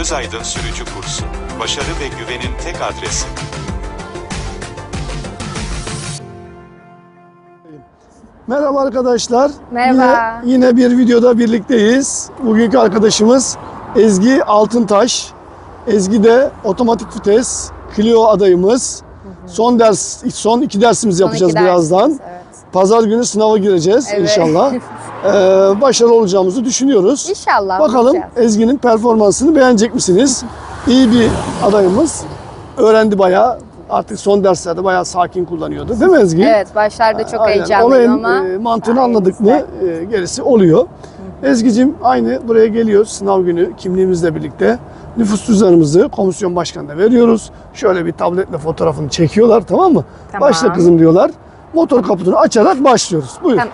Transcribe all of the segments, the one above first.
Özaydın Sürücü Kursu. Başarı ve güvenin tek adresi. Merhaba arkadaşlar. Merhaba. Yine, yine bir videoda birlikteyiz. Bugünkü arkadaşımız Ezgi Altıntaş. Ezgi de otomatik vites Clio adayımız. Son ders, son iki dersimizi yapacağız Son iki birazdan. dersimiz, Evet. Pazar günü sınava gireceğiz Evet. inşallah. Ee, başarılı olacağımızı düşünüyoruz. İnşallah. Bakalım. Ezgi'nin performansını beğenecek misiniz? İyi bir adayımız. Öğrendi bayağı. Artık son derslerde bayağı sakin kullanıyordu. Değil mi Ezgi? Evet başlarda çok Aynen. heyecanlıyım Olayın ama. e, mantığını anladık mı e, gerisi oluyor. Ezgi'cim aynı buraya geliyoruz sınav günü kimliğimizle birlikte. Nüfus cüzdanımızı komisyon başkanına veriyoruz. Şöyle bir tabletle fotoğrafını çekiyorlar tamam mı? Tamam. Başla kızım diyorlar. Motor kaputunu açarak başlıyoruz. Buyur. Tamam.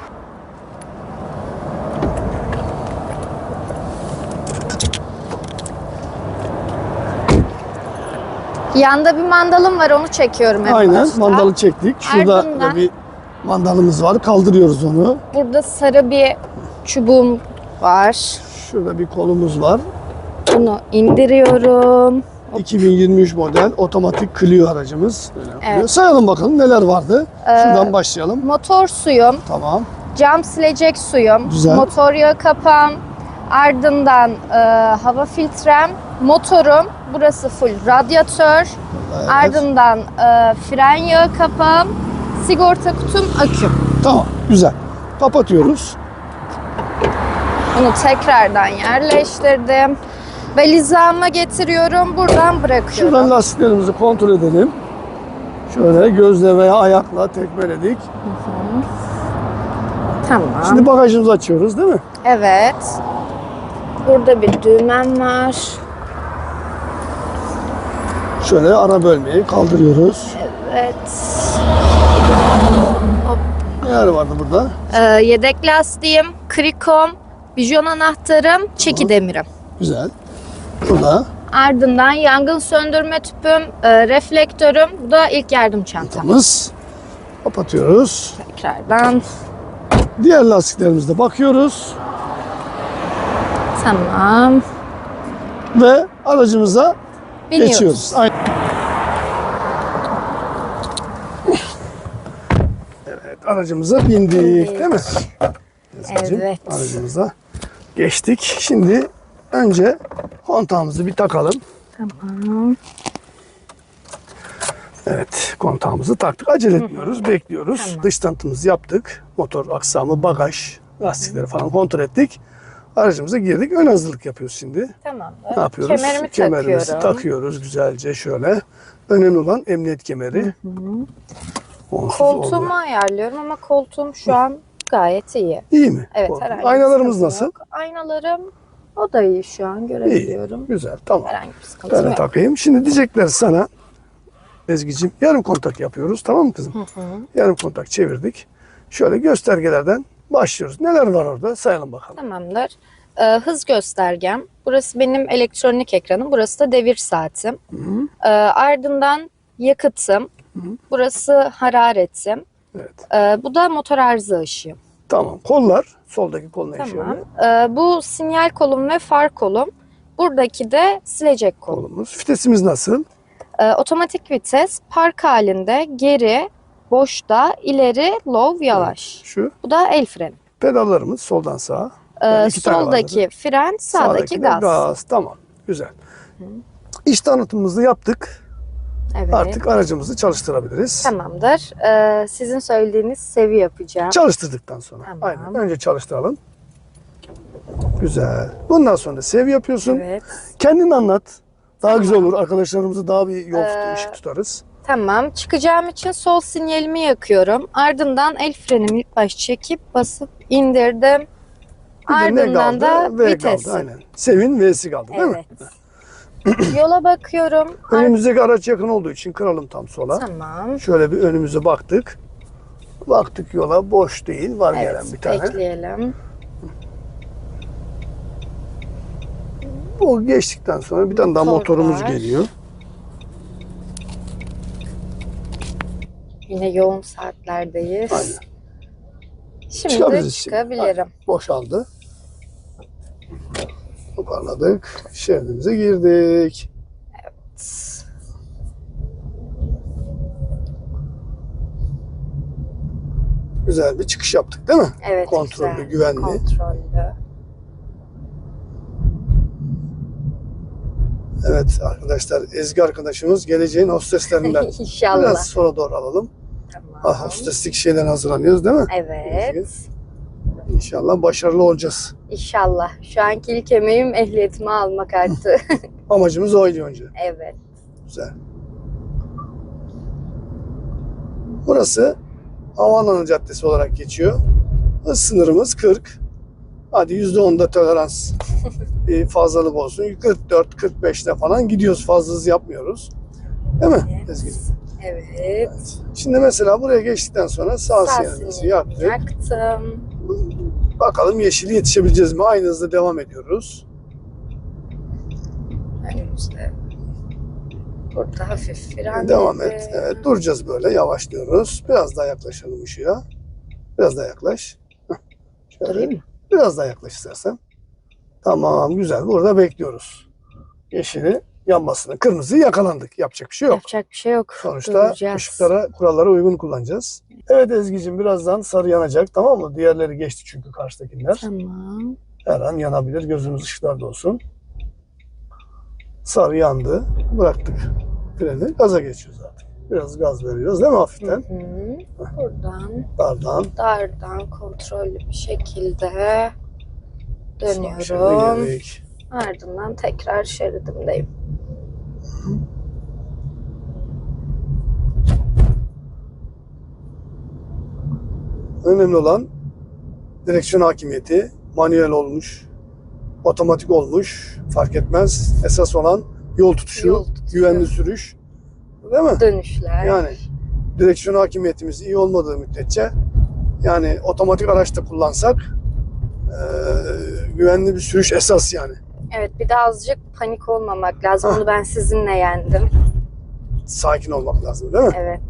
Yanda bir mandalım var onu çekiyorum en Aynen başta. mandalı çektik. Şurada Ardından- da bir mandalımız var. Kaldırıyoruz onu. Burada sarı bir çubuğum var. Şurada bir kolumuz var. Bunu indiriyorum. 2023 model otomatik Clio aracımız. Böyle yapıyor. Evet. Sayalım bakalım neler vardı. Ee, Şuradan başlayalım. Motor suyum, Tamam. cam silecek suyum, Güzel. motor yağı kapağım, ardından e, hava filtrem, motorum, burası full radyatör, Evet. ardından e, fren yağı kapağım, sigorta kutum, aküm. Tamam. Güzel. Kapatıyoruz. Bunu tekrardan yerleştirdim. Ve hizama getiriyorum, buradan bırakıyorum. Şuradan lastiklerimizi kontrol edelim. Şöyle gözle veya ayakla tekmeledik. Tamam. Şimdi bagajımızı açıyoruz değil mi? Evet. Burada bir düğmem var. Şöyle ara bölmeyi kaldırıyoruz. Evet. Neler vardı burada? Ee, yedek lastiğim, krikom, bijon anahtarım, çeki demirim. Güzel. Burada Ardından yangın söndürme tüpüm, e, reflektörüm, bu da ilk yardım çantam. tamız. Kapatıyoruz. Tekrardan Diğer lastiklerimizde bakıyoruz tamam. ve aracımıza Biniyoruz. geçiyoruz. Aynen. Evet, aracımıza bindik, Bindik. değil mi? Ezgi'cim, Evet. Aracımıza geçtik. Şimdi önce kontağımızı bir takalım. Tamam. Evet, kontağımızı taktık. Acele etmiyoruz, bekliyoruz. Tamam. Dış tanıtımımızı yaptık. Motor aksamı, bagaj, lastikleri falan kontrol ettik. Aracımıza girdik. Ön hazırlık yapıyoruz şimdi. Tamamdır. Ne yapıyoruz? Kemerimi Kemerimizi takıyorum. takıyoruz güzelce şöyle. Önemli olan emniyet kemeri. Onsuz Koltuğumu olmuyor. ayarlıyorum ama koltuğum şu an gayet iyi. İyi mi? Evet, herhangi bir Aynalarımız sıkıntı nasıl? yok. Aynalarım o da iyi şu an İyi. görebiliyorum. Güzel. Tamam. Herhangi bir sıkıntı Ben de yok. takayım. Şimdi diyecekler sana Ezgi'cim yarım kontak yapıyoruz. Tamam mı kızım? Yarım kontak çevirdik. Şöyle göstergelerden başlıyoruz. Neler var orada? Sayalım bakalım. Tamamdır. Ee, hız göstergem. Burası benim elektronik ekranım. Burası da devir saatim. Ee, ardından yakıtım. Burası hararetim. Evet. Ee, bu da motor arıza ışığım. Tamam. Kollar. Soldaki kol ne işe Tamam. yarıyor? Ee, bu sinyal kolum ve far kolum. Buradaki de silecek kolum. Kolumuz. Vitesimiz nasıl? Ee, otomatik vites park halinde geri, boşta, ileri, low, yavaş. Şu. Bu da el freni. Pedallarımız soldan sağa. Ee, Yani tane soldaki fren, sağdaki, de gaz. gaz. Tamam. Güzel. İş tanıtımımızı yaptık. Evet. Artık aracımızı çalıştırabiliriz. Tamamdır. Ee, sizin söylediğiniz sevi yapacağım. Çalıştırdıktan sonra. Tamam. Aynen. Önce çalıştıralım. Güzel. Bundan sonra sev yapıyorsun. Evet. Kendin anlat. Daha güzel olur. Arkadaşlarımızı daha bir yol Ee, ışık tutarız. Tamam. Çıkacağım için sol sinyalimi yakıyorum. Ardından el frenimi ilk baş çekip basıp indirdim. Bir Ardından da? V vites. kaldı. Aynen. Sevin V'si kaldı değil mi? Evet. Yola bakıyorum. Ar- Önümüzdeki araç yakın olduğu için kıralım tam sola. Tamam. Şöyle bir önümüze baktık. Baktık yola boş değil. Var gelen Evet, bir tane. bekleyelim. Bu geçtikten sonra bir tane daha Motor motorumuz var. geliyor. Yine yoğun saatlerdeyiz. Aynen. Şimdi Çıkabiliriz şimdi. çıkabilirim. Boşaldı. Toparladık. Şeridimize girdik. Güzel bir çıkış yaptık değil mi? Evet. Kontrollü, güzel. güvenli. Kontrollü. Evet arkadaşlar Ezgi arkadaşımız geleceğin hosteslerinden. İnşallah. Biraz sonra doğru alalım. Tamam. Ah, hosteslik şeyden hazırlanıyoruz değil mi? Evet. İnşallah başarılı olacağız. İnşallah. Şu anki ilk emeğim ehliyetimi almak artık. Amacımız oydu önce. evet. Güzel. Burası Havaalanı Caddesi olarak geçiyor. Hız sınırımız 40. Hadi %10'da tolerans fazlalık olsun. 44-45'te falan gidiyoruz. Fazla hız yapmıyoruz. Değil mi? Evet. Ezgi? Evet. Şimdi mesela buraya geçtikten sonra sağ, Sağ sinyalimizi sinyalimi yaktık. Yaktım. Bakalım yeşili yetişebileceğiz mi? Aynı hızda devam ediyoruz. Önümüzde. Burada hafif fren. Devam dedi. et. Evet, duracağız böyle. Yavaşlıyoruz. Biraz daha yaklaşalım ışığa. Biraz daha yaklaş. Şöyle. Durayım mı? Biraz daha yaklaş istersen. Tamam, güzel. Burada bekliyoruz. Yeşili yanmasını. Kırmızı yakalandık. Yapacak bir şey yok. Yapacak bir şey yok. Sonuçta Duracağız. ışıklara, kurallara uygun kullanacağız. Evet Ezgi'cim birazdan sarı yanacak tamam mı? Diğerleri geçti çünkü karşıdakiler. Tamam. Her an yanabilir. Gözümüz ışıklarda olsun. Sarı yandı. Bıraktık freni. Gaza geçiyoruz zaten. Biraz gaz veriyoruz değil mi hafiften? hı. Buradan Dardan. dardan kontrollü bir şekilde şeride dönüyorum. Ardından tekrar şeridimdeyim. Önemli olan direksiyon hakimiyeti. Manuel olmuş, otomatik olmuş fark etmez. Esas olan yol tutuşu, Yol tutuşu. güvenli sürüş. Değil mi? Dönüşler. Yani direksiyon hakimiyetimiz iyi olmadığı müddetçe yani otomatik araçta kullansak eee, güvenli bir sürüş esas yani. Evet bir de azıcık panik olmamak lazım. Hah. Onu ben sizinle yendim. Sakin olmak lazım değil mi? Evet.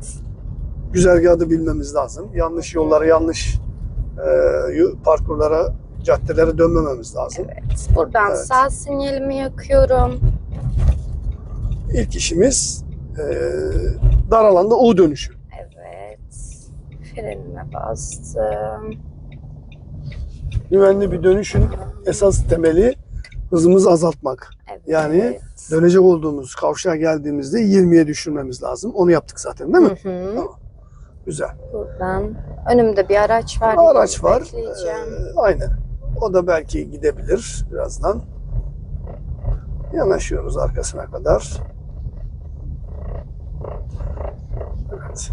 Güzergahı da bilmemiz lazım. Yanlış yollara, yanlış yu- parkurlara, caddelere dönmememiz lazım. Evet. Buradan Evet. sağ sinyalimi yakıyorum. İlk işimiz eee dar alanda U dönüşü. Evet. Frenime bastım. Güvenli bir dönüşün esas temeli hızımızı azaltmak. Evet. Yani Dönecek olduğumuz kavşağa geldiğimizde 20'ye düşürmemiz lazım. Onu yaptık zaten değil mi? Hı hı. Tamam. Güzel. Buradan önümde bir araç var. Araç var. Ee, aynen. O da belki gidebilir birazdan. Yanaşıyoruz arkasına kadar. Evet.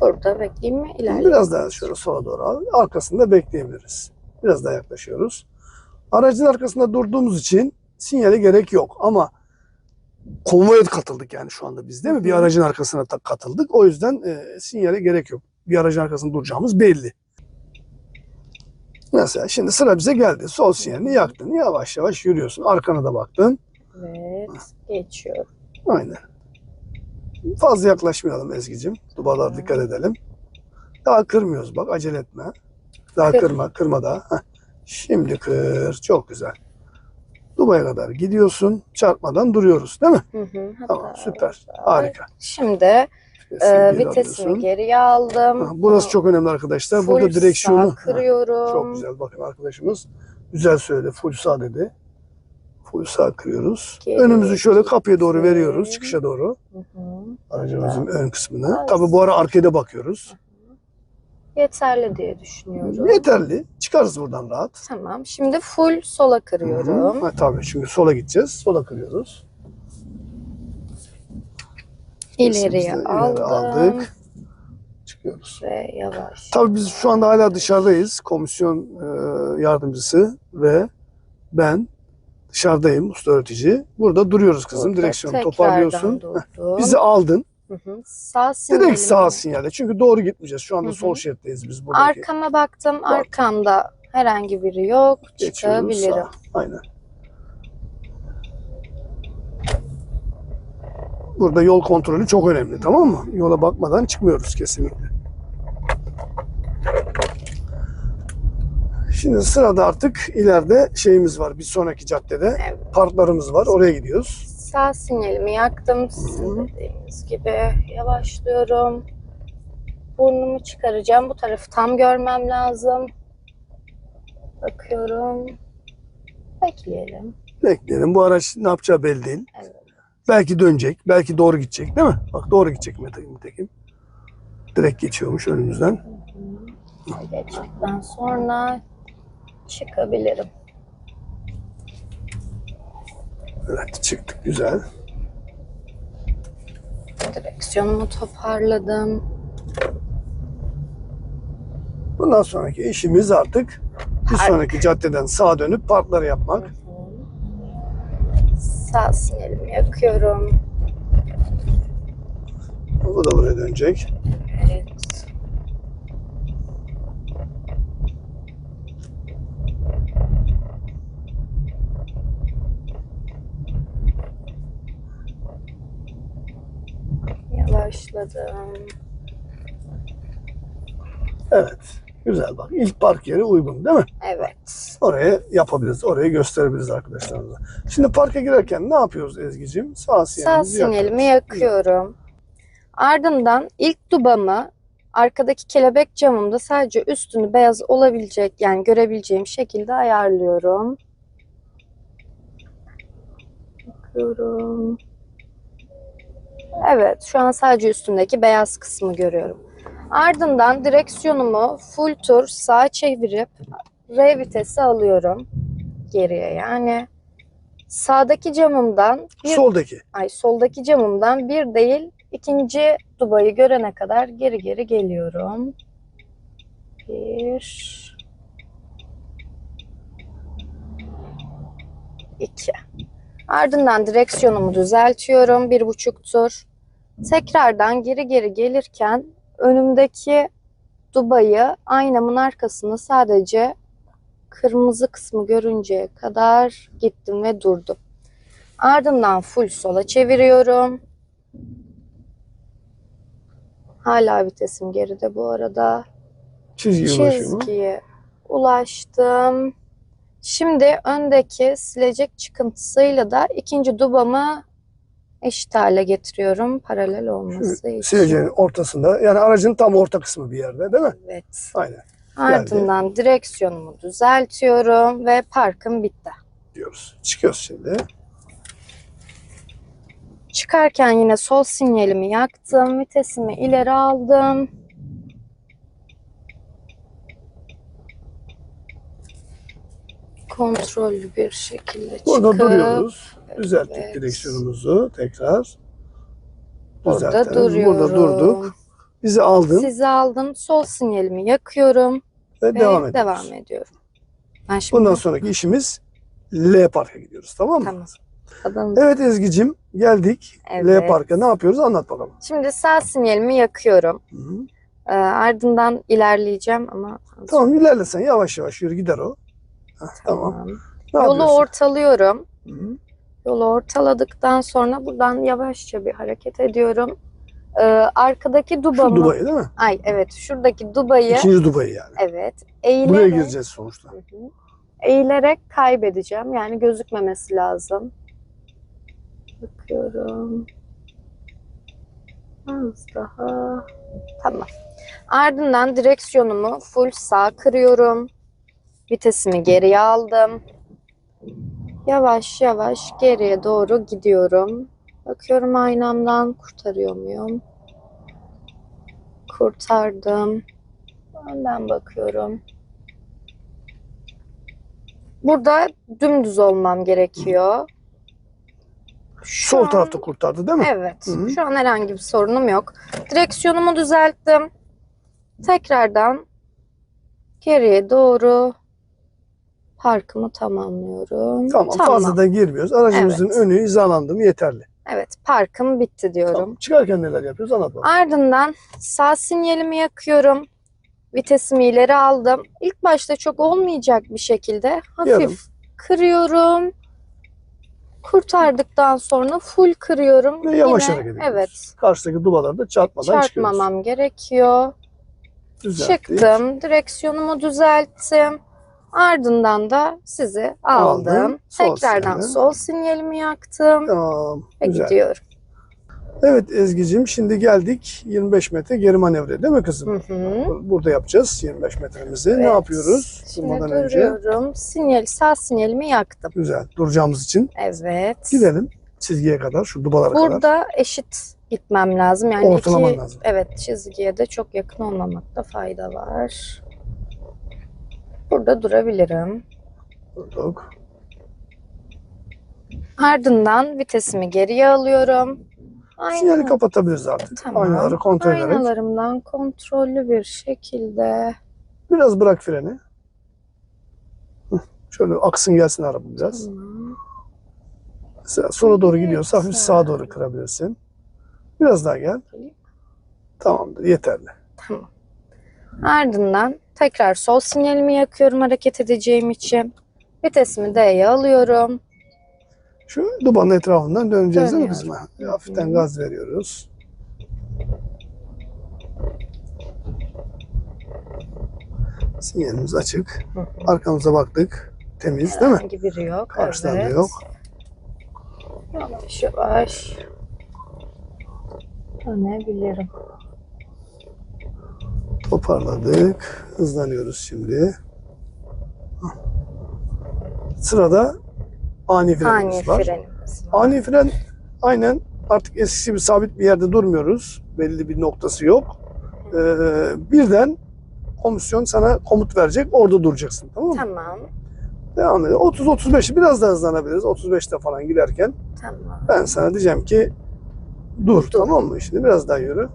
Burada bekleyeyim mi? İlerleyeyim. Biraz daha şöyle sola doğru al. Arkasında bekleyebiliriz. Biraz daha yaklaşıyoruz. Aracın arkasında durduğumuz için sinyale gerek yok ama konvoya katıldık yani şu anda biz değil mi? Bir aracın arkasına katıldık. O yüzden e, sinyale gerek yok. Bir aracın arkasında duracağımız belli. Mesela şimdi sıra bize geldi. Sol sinyalini yaktın. Yavaş yavaş yürüyorsun. Arkana da baktın. Evet. Geçiyorum. Aynen. Fazla yaklaşmayalım Ezgi'cim. Dubalar dikkat edelim. Daha kırmıyoruz bak acele etme. Daha Kır. kırma, kırma daha. Heh. Şimdi kır. Çok güzel. Dubaya kadar gidiyorsun. Çarpmadan duruyoruz değil mi? Hı hı. Tamam süper. Harika. Şimdi e, geri vitesimi alıyorsun. geriye aldım. Ha, Burası çok önemli arkadaşlar. Full Burada direksiyonu sağ kırıyorum. Ha, çok güzel. Bakın arkadaşımız güzel söyledi. Full sağ dedi. Full sağ kırıyoruz. Geri Önümüzü şöyle kapıya doğru gitsin. veriyoruz. Çıkışa doğru. Hı hı. Aracımızın ön kısmını. Az. Tabii bu ara arkaya da bakıyoruz. Yeterli diye düşünüyorum. Yeterli. Çıkarız buradan rahat. Tamam. Şimdi full sola Hı kırıyorum. hı. Ha, tabii çünkü sola gideceğiz. Sola kırıyoruz. İleriye ileri aldım. aldık. Çıkıyoruz. Ve yavaş. Tabii biz şu anda hala dışarıdayız. Komisyon e, yardımcısı ve ben dışarıdayım usta öğretici. Burada duruyoruz kızım. Burada Direksiyonu toparlıyorsun. Durdum. Bizi aldın. Hı hı. Sağ sinyalimi. Direkt sağ sinyale. Çünkü doğru gitmeyeceğiz. Şu anda Hı hı. sol şeritteyiz biz buradaki. Arkama baktım. Arkamda herhangi biri yok. Geçiyoruz Çıkabilirim. Aynen. Burada yol kontrolü çok önemli tamam mı? Yola bakmadan çıkmıyoruz kesinlikle. Şimdi sırada artık ileride şeyimiz var. Bir sonraki caddede Evet. parklarımız var. Oraya gidiyoruz. Sağ sinyalimi yaktım. Sizin dediğiniz gibi yavaşlıyorum. Burnumu çıkaracağım. Bu tarafı tam görmem lazım. Bakıyorum. Bekleyelim. Bekleyelim. Bu araç ne yapacağı belli değil. Evet. Belki dönecek. Belki doğru gidecek değil mi? Bak doğru gidecek Metekim. Direkt geçiyormuş önümüzden. Geçtikten sonra çıkabilirim. Evet çıktık güzel. Direksiyonumu toparladım. Bundan sonraki işimiz artık bir Park. sonraki caddeden sağa dönüp parkları yapmak. Sağ sinyalimi yakıyorum. Bu da buraya dönecek. Evet. Yavaşladım. Evet. Güzel bak. İlk park yeri uygun değil mi? Evet. Oraya yapabiliriz. Orayı gösterebiliriz arkadaşlarımıza. Şimdi parka girerken ne yapıyoruz Ezgi'cim? Sağ Sağ sinyalimizi sinyalimi yakıyoruz. yakıyorum. Ardından ilk dubamı arkadaki kelebek camımda sadece üstünü beyaz olabilecek yani görebileceğim şekilde ayarlıyorum. Bakıyorum. Evet, şu an sadece üstündeki beyaz kısmı görüyorum. Ardından direksiyonumu full tur sağa çevirip R vitesi alıyorum geriye yani. Sağdaki camımdan bir Soldaki. ay soldaki camımdan bir değil ikinci dubayı görene kadar geri geri geliyorum. Bir. iki. Ardından direksiyonumu düzeltiyorum. Bir buçuk tur. Tekrardan geri geri gelirken önümdeki dubayı aynamın arkasına sadece kırmızı kısmı görünceye kadar gittim ve durdum. Ardından full sola çeviriyorum. Hala vitesim geride bu arada. Çizgiye? Çizgiye ulaştım. Şimdi öndeki silecek çıkıntısıyla da ikinci dubamı eşit hale getiriyorum. Paralel olması için. Sileceğin ortasında. Yani aracın tam orta kısmı bir yerde değil mi? Evet. Aynen Ardından direksiyonumu düzeltiyorum ve parkım bitti. diyoruz. Çıkıyoruz şimdi. Çıkarken yine sol sinyalimi yaktım. Vitesimi ileri aldım. Kontrollü bir şekilde Burada çıkıp duruyoruz. Düzelttik Evet. direksiyonumuzu tekrar. Burada Düzeltelim. duruyorum. Burada durduk. Bizi aldın Sizi aldım. Sol sinyalimi yakıyorum ve, ve devam ediyoruz. devam ediyorum. Ben şimdi Bundan sonraki işimiz L Park'a gidiyoruz tamam mı? Tamam. Adını- Evet Ezgi'cim geldik L Evet. Park'a. Ne yapıyoruz anlat bakalım. Şimdi sağ sinyalimi yakıyorum. Hı -hı. Ee, ardından ilerleyeceğim ama Tamam ilerlesen yavaş yavaş yürü gider o. Heh, tamam. Tamam. Ne Yolu yapıyorsun? ortalıyorum. Hı -hı. Yolu ortaladıktan sonra buradan yavaşça bir hareket ediyorum. Ee, arkadaki Şu dubamı... Dubai'yi değil mi? Ay evet şuradaki dubayı İkinci Dubai yani. evet eğilerek, Buraya gireceğiz sonuçta. Hı hı. eğilerek kaybedeceğim. Yani gözükmemesi lazım. Bakıyorum. Az daha. Tamam. Ardından direksiyonumu full sağ kırıyorum. Vitesimi geriye aldım. Yavaş yavaş geriye doğru gidiyorum. Bakıyorum aynamdan kurtarıyor muyum? Kurtardım. Önden bakıyorum. Burada dümdüz olmam gerekiyor. Şu Sol an- tarafta kurtardı değil mi? Evet. Hı hı. Şu an herhangi bir sorunum yok. Direksiyonumu düzelttim. Tekrardan geriye doğru parkımı tamamlıyorum. Tamam, fazladan girmiyoruz. Aracımızın Evet. önü hizalandı mı yeterli. Evet, parkım bitti diyorum. Tamam. Çıkarken neler yapıyoruz anlat. Ardından sağ sinyalimi yakıyorum. Vitesimi ileri aldım. İlk başta çok olmayacak bir şekilde hafif Yarım. kırıyorum. Kurtardıktan sonra full kırıyorum. Ve yavaş Yine- hareket ediyoruz. Evet. Karşıdaki dubalarda çarpmadan çıkıyoruz. Çarpmamam gerekiyor. Düzelttik. Çıktım. Direksiyonumu düzelttim. Ardından da sizi aldım. Aldım. Sol Tekrardan sinyali. sol sinyalimi yaktım Tamam. ve Güzel. gidiyorum. Evet Ezgi'cim şimdi geldik 25 metre geri manevra değil mi kızım? Hı hı. Burada yapacağız 25 metremizi. Ne Evet. yapıyoruz Şimdi önce? duruyorum. Sinyali, sağ sinyalimi yaktım. Güzel. Duracağımız için Evet. gidelim çizgiye kadar, şu dubalara kadar. Burada eşit gitmem lazım. Yani Ortalaman iki, lazım. Evet çizgiye de çok yakın olmamakta fayda var. Burada durabilirim. Durduk. Ardından vitesimi geriye alıyorum. Sinyali kapatabiliriz artık. Tamam. Aynaları kontrol ederek. aynalarımdan kontrollü bir şekilde Biraz bırak freni. Şöyle aksın gelsin araba biraz. Tamam. Mesela sola doğru gidiyorsa hafif sağa doğru kırabilirsin. Biraz daha gel. Tamamdır yeterli. Tamam. Ardından tekrar sol sinyalimi yakıyorum hareket edeceğim için. Vitesimi D'ye alıyorum. Şu dubanın etrafından döneceğiz değil mi bizim? Hafiften gaz veriyoruz. Sinyalimiz açık. Arkamıza baktık. Temiz değil mi? Herhangi biri yok. Karşıdan da evet. yok. Yavaş yavaş dönebilirim. Toparladık. Hızlanıyoruz şimdi. Sırada ani Ani frenimiz var. frenimiz var. Ani fren aynen artık eskisi gibi sabit bir yerde durmuyoruz. Belli bir noktası yok. Ee, birden komisyon sana komut verecek. Orada duracaksın. Tamam mı? Tamam. Devam edelim. 30-35 biraz daha hızlanabiliriz. 35'te falan giderken Tamam. ben sana diyeceğim ki dur, Dur. tamam mı? Şimdi biraz daha yürü.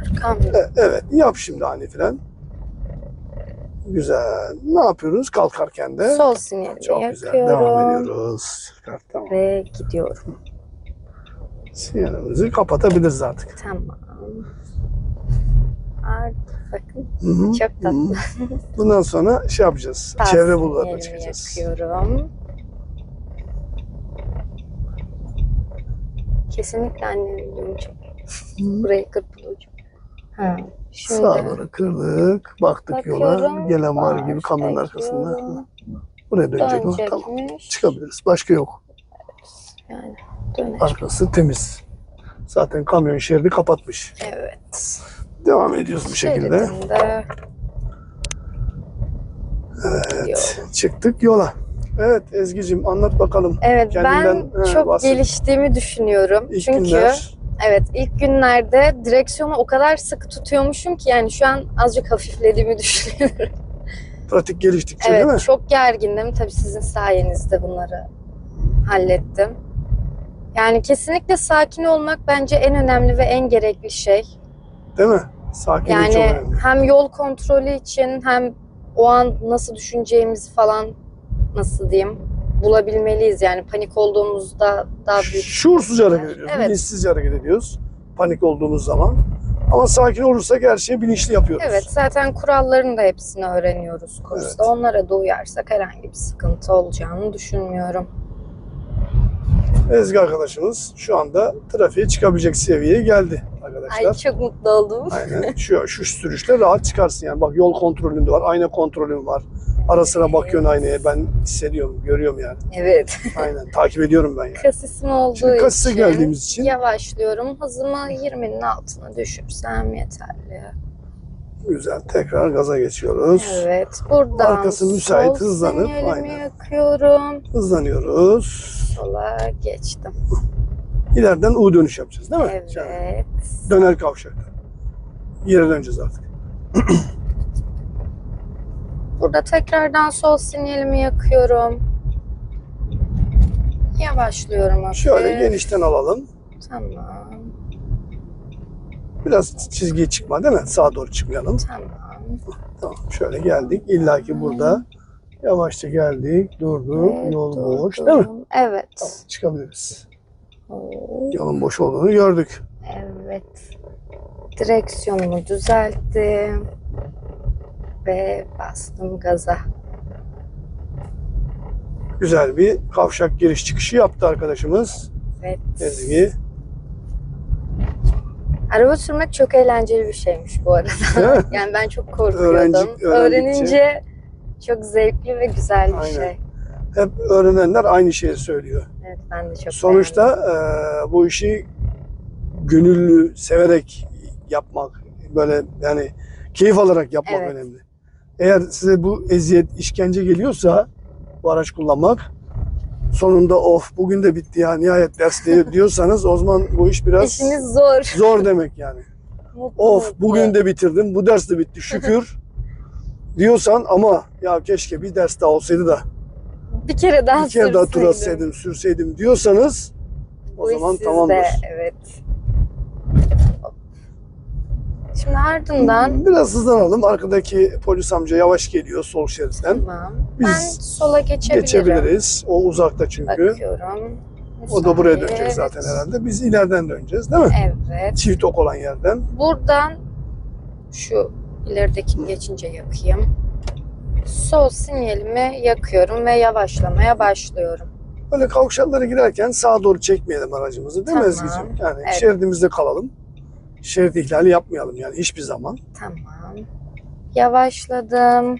Arkamda. E- evet yap şimdi ani fren. Güzel. Ne yapıyoruz kalkarken de? Sol sinyalimi Çok güzel. yakıyorum. Devam ediyoruz. Çıkart, Tamam. Ve gidiyorum. Sinyalimizi kapatabiliriz artık. Tamam. Artık bakın Hı hı, çok tatlı. Bundan sonra şey yapacağız. Sağ Çevre bulvarına çıkacağız. yakıyorum. Kesinlikle annemin çok. Burayı kırpılacak. Ha. Şimdi Sağa doğru kırdık. Baktık yola. bakıyorum. Gelen var gibi kamyonun arkasında. bekliyorum. Buraya dönecek o. Tamam. Çıkabiliriz. Başka yok. Yani. Arkası temiz. Zaten kamyon şeridi kapatmış. Evet. Devam ediyoruz bu şekilde. Şeridinde Evet. gidiyorum. Çıktık yola. Evet Ezgi'cim anlat bakalım. Evet Kendinden, ben he, çok bahset. geliştiğimi düşünüyorum. İlk Çünkü günler evet ilk günlerde direksiyonu o kadar sıkı tutuyormuşum ki yani şu an azıcık hafiflediğimi düşünüyorum. pratik geliştikçe değil mi? evet çok gergindim. Tabii sizin sayenizde bunları hallettim. Yani kesinlikle sakin olmak bence en önemli ve en gerekli şey. Değil mi? Çok Yani önemli. hem yol kontrolü için hem o an nasıl düşüneceğimizi falan nasıl diyeyim bulabilmeliyiz. Yani panik olduğumuzda daha büyük. Şuursuzca hareket ediyoruz. Evet. Bilinçsizce hareket ediyoruz. Panik olduğumuz zaman. Ama sakin olursak her şeyi bilinçli yapıyoruz. Evet zaten kuralların da hepsini öğreniyoruz kursta. Evet. Onlara da uyarsak herhangi bir sıkıntı olacağını düşünmüyorum. Ezgi arkadaşımız şu anda trafiğe çıkabilecek seviyeye geldi arkadaşlar. Ay çok mutlu oldum. Aynen. Şu, şu sürüşle rahat çıkarsın yani. Bak yol kontrolün de var, ayna kontrolün var. Ara sıra bakıyorsun aynaya. Ben hissediyorum, görüyorum yani. Evet. Aynen. Takip ediyorum ben yani. Kasisim olduğu Şimdi kasise için geldiğimiz için yavaşlıyorum. Hızımı 20'nin altına düşürsem yeterli. güzel. Tekrar gaza geçiyoruz. Evet. Buradan Arkası müsait, sol hızlanıp, sinyalimi aynen. yakıyorum. Hızlanıyoruz. Sola geçtim. İleriden U dönüş yapacağız değil mi? Yani Evet. döner kavşakta. Yere döneceğiz artık. Burada tekrardan sol sinyalimi yakıyorum. Yavaşlıyorum hafif. Şöyle genişten alalım. Tamam. Biraz çizgiye çıkma değil mi? Sağa doğru çıkmayalım. Tamam. Tamam. Şöyle geldik. İlla ki burada. Yavaşça geldik. Durduk. Evet, Yol boş durdum. değil mi? Evet. Tamam. Çıkabiliriz. Oo, Yolun boş olduğunu gördük. Evet. Direksiyonumu düzelttim. Ve bastım gaza. Güzel bir kavşak giriş çıkışı yaptı arkadaşımız. Evet. Ezgi. Araba sürmek çok eğlenceli bir şeymiş bu arada. Yani ben çok korkuyordum. Öğrenci- Öğrenince Çok zevkli ve güzel bir Aynen. şey. Hep öğrenenler aynı şeyi söylüyor. Evet ben de çok Sonuçta e, bu işi gönüllü, severek yapmak, böyle yani keyif alarak yapmak Evet. önemli. Eğer size bu eziyet, işkence geliyorsa bu araç kullanmak sonunda of bugün de bitti ya nihayet ders diye- diyorsanız o zaman bu iş biraz İşiniz zor. zor demek yani. Mutlu Of mutlu. bugün de bitirdim, bu ders de bitti şükür diyorsan ama ya keşke bir ders daha olsaydı da bir kere daha bir kere daha tur sürseydim. atsaydım, sürseydim diyorsanız o Bu iş zaman sizde, tamamdır. Evet. Şimdi ardından Biraz hızlanalım. Arkadaki polis amca yavaş geliyor sol şeritten. tamam. Biz ben sola geçebilirim. Geçebiliriz. O uzakta çünkü. Bakıyorum. O da buraya dönecek zaten herhalde. Biz ileriden döneceğiz değil mi? Evet. Çift ok olan yerden. Buradan şu ilerideki geçince yakayım. Sol sinyalimi yakıyorum ve yavaşlamaya başlıyorum. Böyle kavşaklara girerken sağa doğru çekmeyelim aracımızı değil mi Tamam. Ezgi'ciğim? Yani Evet. şeridimizde kalalım. Şerit ihlali yapmayalım yani hiçbir zaman. Tamam. Yavaşladım.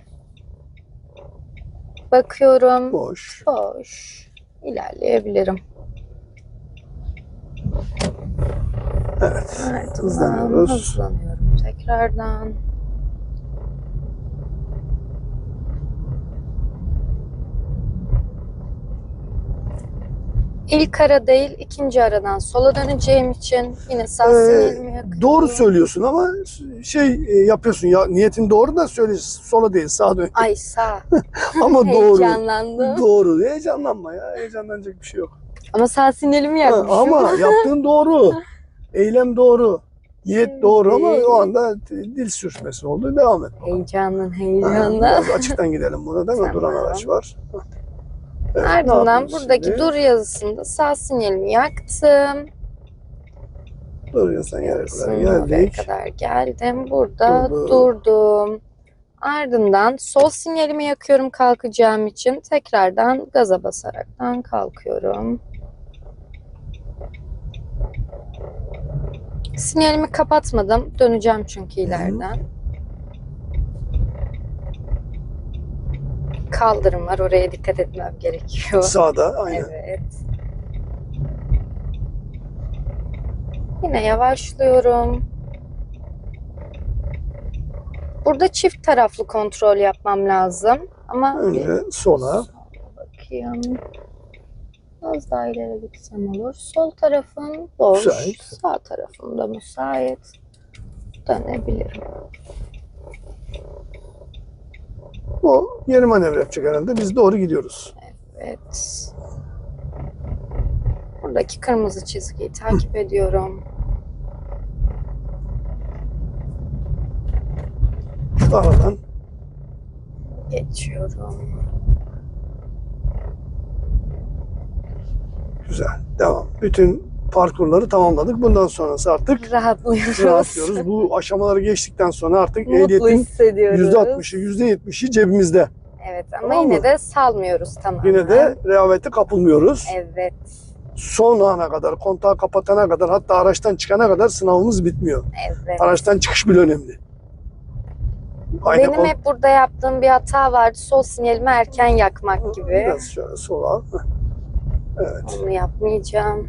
Bakıyorum. Boş. Boş. İlerleyebilirim. Evet. Ardından Hızlanıyoruz. Hızlanıyorum tekrardan. İlk ara değil, ikinci aradan sola döneceğim için yine sağ Ee, yakıyorum. Doğru söylüyorsun ama şey e, yapıyorsun ya niyetin doğru da söyle sola değil sağa dön. Ay sağ. ama doğru. Heyecanlandım. Doğru. Heyecanlanma ya. Heyecanlanacak bir şey yok. Ama sağ sinyalimi Ha, yakmışım. ama yaptığın doğru. Eylem doğru. Niyet doğru ama o anda dil sürçmesi oldu. Devam et. Heyecandan Ha, heyecandan. Biraz açıktan gidelim burada değil mi? Duran Tamam. araç var. Evet, Ardından buradaki şimdi? dur yazısında sağ sinyalimi yaktım. Dur sen yere kadar geldik. kadar geldim. Burada Durdu. durdum. Ardından sol sinyalimi yakıyorum kalkacağım için. Tekrardan gaza basaraktan kalkıyorum. Sinyalimi kapatmadım. Döneceğim çünkü ileriden. Kaldırım var. Oraya dikkat etmem gerekiyor. Sağda aynen. Evet. Yine yavaşlıyorum. Burada çift taraflı kontrol yapmam lazım. Ama Önce sola. bakayım. Az daha ileri gitsem olur. Sol tarafım boş. Müsait. Sağ tarafım da müsait. Dönebilirim. O yeni manevra yapacak herhalde. Biz doğru gidiyoruz. Evet. Buradaki kırmızı çizgiyi takip ediyorum. Aradan Geçiyorum. güzel. Devam. Bütün parkurları tamamladık. Bundan sonrası artık Rahatlıyoruz. rahatlıyoruz. Bu aşamaları geçtikten sonra artık Mutlu ehliyetin hissediyoruz. %60'ı, %70'i cebimizde. Evet ama Tamam mı? yine de salmıyoruz tamamen. Yine de rehavete kapılmıyoruz. Evet. Son ana kadar, kontağı kapatana kadar, hatta araçtan çıkana kadar sınavımız bitmiyor. Evet. Araçtan çıkış bile önemli. Ayna Benim hep burada yaptığım bir hata vardı. Sol sinyalimi erken yakmak gibi. Biraz şöyle sola. Evet. Onu yapmayacağım.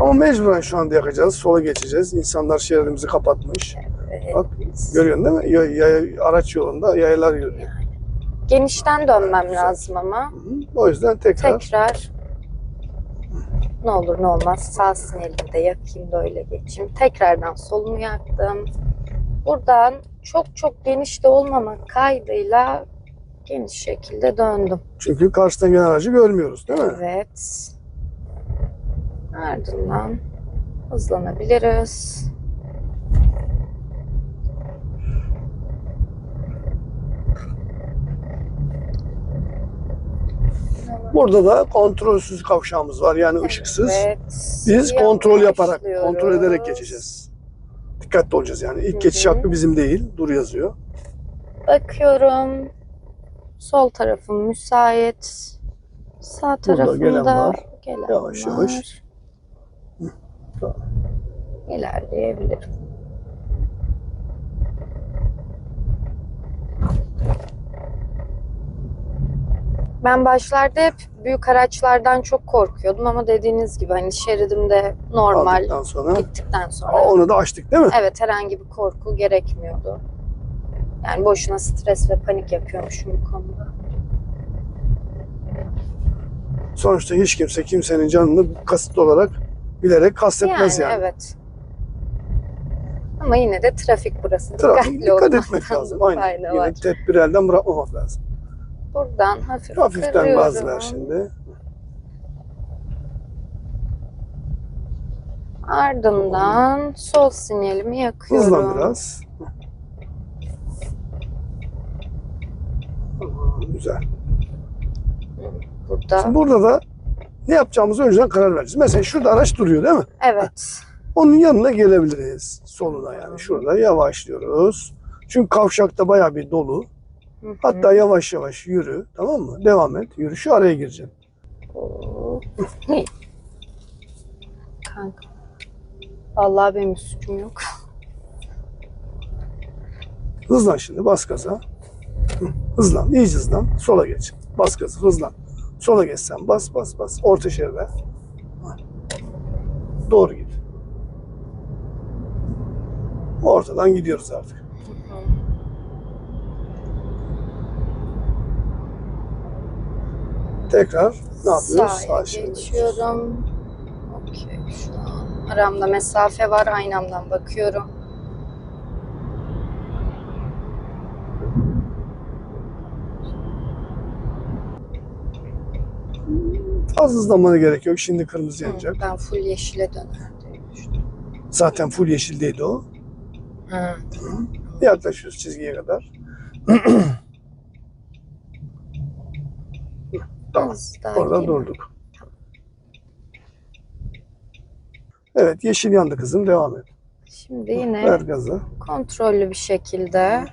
Ama mecburen şu anda yakacağız. Sola geçeceğiz. İnsanlar şeridimizi kapatmış. Evet. Bak görüyorsun değil mi? Ya- ya- araç yolunda yayalar yürüyor. Genişten dönmem lazım ama. O yüzden tekrar Tekrar ne olur ne olmaz sağ sinyalimi de yakayım da öyle geçeyim. Tekrardan solumu yaktım. Buradan çok çok geniş de olmamak kaydıyla geniş şekilde döndüm. çünkü karşıdan gelen aracı görmüyoruz değil mi? Evet. Ardından hızlanabiliriz. Burada da kontrolsüz kavşağımız var. Yani ışıksız. Evet. Biz kontrol yaparak, kontrol ederek geçeceğiz. Dikkatli olacağız yani. İlk Hı geçiş hakkı bizim değil. Dur yazıyor. Bakıyorum. Sol tarafım müsait. Sağ tarafımda gelen var. gelen Yavaş var. yavaş. Tamam. İlerleyebilirim. Ben başlarda hep büyük araçlardan çok korkuyordum ama dediğiniz gibi hani şeridimde normal Aldıktan sonra. gittikten sonra Aa, onu da açtık değil mi? evet herhangi bir korku gerekmiyordu. Yani boşuna stres ve panik yapıyormuşum bu konuda. Sonuçta hiç kimse kimsenin canını kasıtlı olarak bilerek kastetmez yani. evet. Ama yine de trafik burası. Trafik dikkat etmek lazım. Aynen. var. Yine tedbir elden bırakmamak lazım. Buradan hafif Hafiften kırıyorum. ver şimdi. Ardından sol sinyalimi yakıyorum. Hızlan biraz. Güzel. Burada. Şimdi burada da ne yapacağımızı önceden karar vereceğiz. Mesela şurada araç duruyor değil mi? Evet. Onun yanına gelebiliriz. Soluna yani. Şurada yavaşlıyoruz. Çünkü kavşakta bayağı bir dolu. Hı hı. Hatta yavaş yavaş yürü. Tamam mı? Devam et. Yürü. Şu araya gireceksin. Hop. Kanka. Vallahi benim suçum yok. Hızlan şimdi. Bas gaza. Hı, Hızlan. iyice hızlan. Sola geç. Bas gazı. Hızlan. Sola geç sen. Bas bas bas. Orta şeride. Doğru git. Ortadan gidiyoruz artık. Tekrar ne yapıyoruz? Sağa şeride. geçiyorum. Okey şu an. Aramda mesafe var. Aynamdan bakıyorum. Az hızlanmana gerek yok. Şimdi kırmızı Hı, yanacak. Ben full yeşile döner diye düşündüm. Zaten full yeşildeydi o. Hı. Yaklaşıyoruz çizgiye kadar. tamam. Orada durduk. Evet yeşil yandı kızım. Devam et. Şimdi yine Ver gazı. kontrollü bir şekilde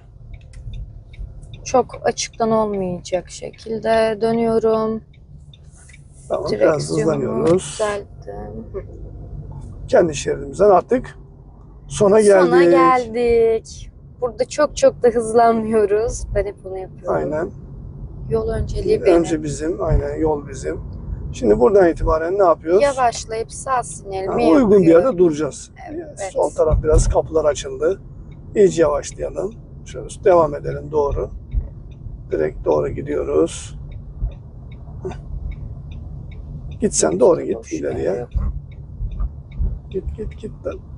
çok açıktan olmayacak şekilde dönüyorum. Tamam. Biraz hızlanıyoruz. düzelttim. Kendi şeridimizden artık sona geldik. Sona geldik. Burada çok çok da hızlanmıyoruz. Ben hep bunu yapıyorum. Aynen. Yol önceliği benim. Önce bizim. Aynen yol bizim. Şimdi buradan itibaren ne yapıyoruz? Yavaşlayıp sağ sinyalimi Ha, uygun bir yerde duracağız. Evet. Sol taraf biraz kapılar açıldı. İyice yavaşlayalım. Şöyle devam edelim doğru. Direkt doğru gidiyoruz. Heh. Git sen doğru git ileriye. Git git git.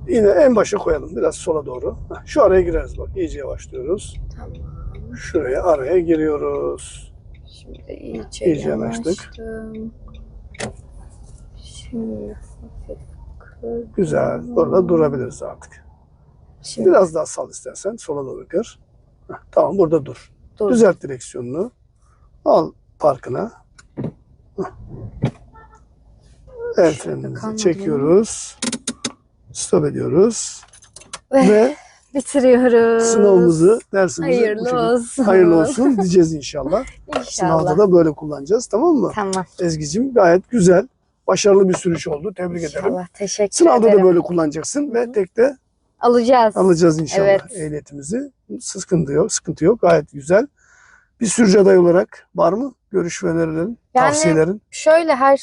Yine en başa koyalım biraz sola doğru. Şu araya gireriz bak iyice yavaşlıyoruz. Tamam. Şuraya araya giriyoruz. Şimdi iyice, İyice yanaştık. Şimdi. Güzel. Orada durabiliriz artık. Şimdi Biraz daha sal istersen sola doğru kır. Heh, Tamam burada dur. dur. Düzelt direksiyonunu. Al parkına. Heh. El frenimizi çekiyoruz. Stop ediyoruz. Ve Ve bitiriyoruz. sınavımızı, dersimizi Hayırlı olsun. hayırlı olsun diyeceğiz inşallah. İnşallah. Sınavda da böyle kullanacağız tamam mı? Tamam. Ezgi'cim gayet güzel, başarılı bir sürüş oldu. Tebrik ederim. İnşallah. Teşekkür Sınavda ederim. da böyle kullanacaksın ve tek de Alacağız. alacağız inşallah Evet. ehliyetimizi. Sıkıntı yok, sıkıntı yok. Gayet güzel. Bir sürücü adayı olarak var mı görüş ve önerilerin, Yani- tavsiyelerin? Şöyle her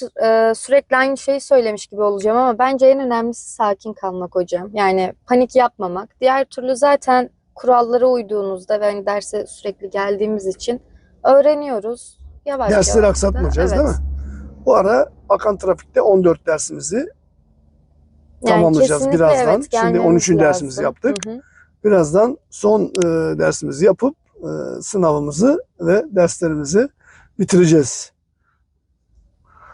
e, sürekli aynı şeyi söylemiş gibi olacağım ama bence en önemlisi sakin kalmak hocam. Yani panik yapmamak. Diğer türlü zaten kurallara uyduğunuzda ve hani derse sürekli geldiğimiz için öğreniyoruz. Yavaş Dersleri yavaş da. aksatmayacağız Evet. değil mi? Bu ara akan trafikte 14 dersimizi Yani tamamlayacağız birazdan. evet, Şimdi gelmemiz 13. dersimizi lazım. yaptık. Hı hı. Birazdan son e, dersimizi yapıp e, sınavımızı ve derslerimizi bitireceğiz.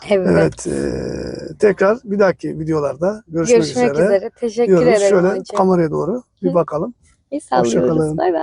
Evet. Evet. e, tekrar bir dahaki videolarda görüşmek, Görüşmek üzere. üzere. Teşekkür diyoruz. ederim Şöyle hocam. kameraya doğru bir bakalım. Hoşçakalın. Bay bay.